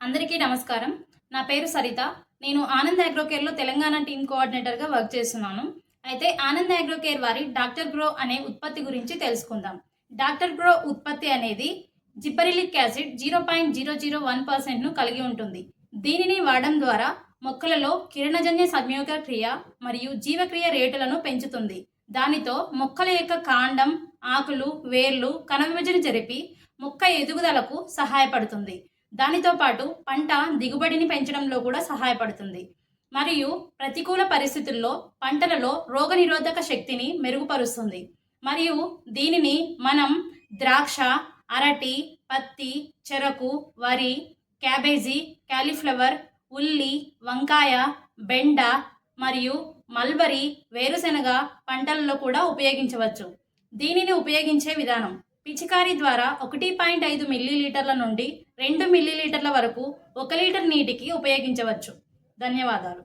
అందరికీ నమస్కారం. నా పేరు సరిత. నేను ఆనంద్ అగ్రోకేర్లో తెలంగాణ టీమ్ కోఆర్డినేటర్గా వర్క్ చేస్తున్నాను. అయితే ఆనంద్ అగ్రోకేర్ వారి డాక్టర్ గ్రో అనే ఉత్పత్తి గురించి తెలుసుకుందాం. డాక్టర్ గ్రో ఉత్పత్తి అనేది gibberellic acid zero point zero zero one పర్సెంట్ను కలిగి ఉంటుంది. దీనిని వాడడం ద్వారా మొక్కలలో కిరణజన్య సంయోగ క్రియ మరియు జీవక్రియ రేటులను పెంచుతుంది. దానితో మొక్కల యొక్క కాండం ఆకులు వేర్లు కణ విభజన జరిపి మొక్క ఎదుగుదలకు సహాయపడుతుంది. దానితో పాటు పంట దిగుబడిని పెంచడంలో కూడా సహాయపడుతుంది. మరియు ప్రతికూల పరిస్థితుల్లో పంటలలో రోగనిరోధక శక్తిని మెరుగుపరుస్తుంది. మరియు దీనిని మనం ద్రాక్ష అరటి పత్తి చెరకు వరి క్యాబేజీ క్యాలీఫ్లవర్ ఉల్లి వంకాయ బెండ మరియు మల్బరీ వేరుశెనగ పంటలలో కూడా ఉపయోగించవచ్చు. దీనిని ఉపయోగించే విధానం పిచికారీ ద్వారా ఒకటి పాయింట్ ఐదు మిల్లీలీటర్ల నుండి రెండు మిల్లీలీటర్ల వరకు ఒక లీటర్ నీటికి ఉపయోగించవచ్చు. ధన్యవాదాలు.